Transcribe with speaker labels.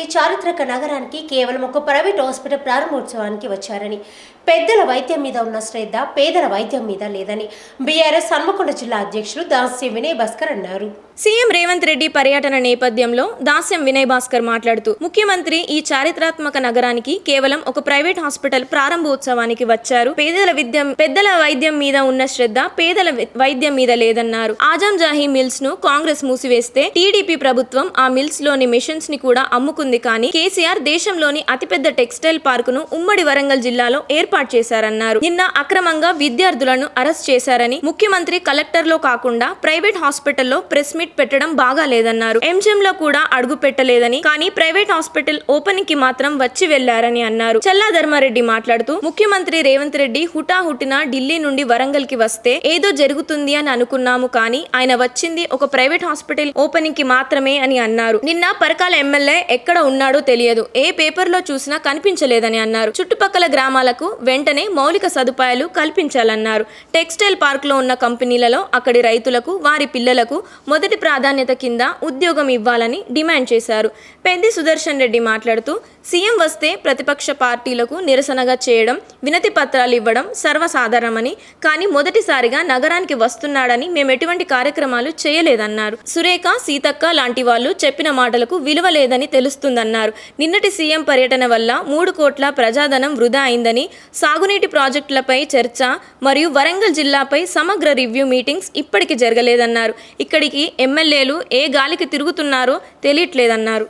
Speaker 1: ఈ చారిత్రక నగరానికి కేవలం ఒక ప్రైవేట్ హాస్పిటల్ ప్రారంభోత్సవానికి వచ్చారని పెద్దల వైద్యం మీద ఉన్న శ్రద్ధ పేదల వైద్యం మీద లేదని బీఆర్ఎస్ హన్మకొండ జిల్లా అధ్యక్షులు దాస్యం వినయ్ భాస్కర్ అన్నారు.
Speaker 2: సీఎం రేవంత్ రెడ్డి పర్యటన నేపథ్యంలో దాస్యం వినయ్ భాస్కర్ మాట్లాడుతూ ముఖ్యమంత్రి ఈ చారిత్రాత్మక నగరానికి కేవలం ఒక ప్రైవేట్ హాస్పిటల్ ప్రారంభోత్సవానికి వచ్చారు. పేదల విద్య పెద్దల వైద్యం మీద ఉన్న శ్రద్ధ పేదల వైద్యం మీద లేదన్నారు. ఆజాం జాహీ మిల్స్ను కాంగ్రెస్ మూసివేస్తే టీడీపీ ప్రభుత్వం ఆ మిల్స్లోని మిషన్స్ని కూడా అమ్ముకుంది. కానీ కేసీఆర్ దేశంలోని అతిపెద్ద టెక్స్టైల్ పార్కును ఉమ్మడి వరంగల్ జిల్లాలో ఏర్పాటు చేశారన్నారు. నిన్న అక్రమంగా విద్యార్థులను అరెస్ట్ చేశారని ముఖ్యమంత్రి కలెక్టర్లో కాకుండా ప్రైవేట్ హాస్పిటల్లో ప్రెస్ మీట్ పెట్టడం బాగా లేదన్నారు ఎంజిఎం లో కూడా అడుగు పెట్టలేదని కానీ ప్రైవేట్ హాస్పిటల్ ఓపెనింగ్కి మాత్రం వచ్చి వెళ్ళారని అన్నారు. చల్లా ధర్మారెడ్డి మాట్లాడుతూ ముఖ్యమంత్రి రేవంత్ రెడ్డి హుటాహుటిన ఢిల్లీ నుండి వరంగల్కి వస్తే ఏదో జరుగుతుంది అని అనుకున్నాము కానీ ఆయన వచ్చింది ఒక ప్రైవేట్ హాస్పిటల్ ఓపెనింగ్కి మాత్రమే అని అన్నారు. నిన్న పరకాల ఎమ్మెల్యే ఎక్కడ ఉన్నాడో తెలియదు. ఏ పేపర్లో చూసినా కనిపించలేదని అన్నారు. చుట్టుపక్కల గ్రామాలకు వెంటనే మౌలిక సదుపాయాలు కల్పించాలన్నారు. టెక్స్టైల్ పార్క్లో ఉన్న కంపెనీలలో అక్కడి రైతులకు వారి పిల్లలకు మొదటి ప్రాధాన్యత కింద ఉద్యోగం ఇవ్వాలని డిమాండ్ చేశారు. పెద్ది సుదర్శన్ రెడ్డి మాట్లాడుతూ సీఎం వస్తే ప్రతిపక్ష పార్టీలకు నిరసనగా చేయడం వినతి పత్రాలు ఇవ్వడం సర్వసాధారణమని కానీ మొదటిసారిగా నగరానికి వస్తున్నాడని మేము ఎటువంటి కార్యక్రమాలు చేయలేదన్నారు. సురేఖ సీతక్క లాంటి వాళ్ళు చెప్పిన మాటలకు విలువ లేదని చేస్తుందన్నారు. నిన్నటి సీఎం పర్యటన వల్ల మూడు కోట్ల ప్రజాధనం వృధా అయిందని సాగునీటి ప్రాజెక్టులపై చర్చ మరియు వరంగల్ జిల్లాపై సమగ్ర రివ్యూ మీటింగ్స్ ఇప్పటికి జరగలేదన్నారు. ఇక్కడికి ఎమ్మెల్యేలు ఏ గాలికి తిరుగుతున్నారో తెలియట్లేదన్నారు.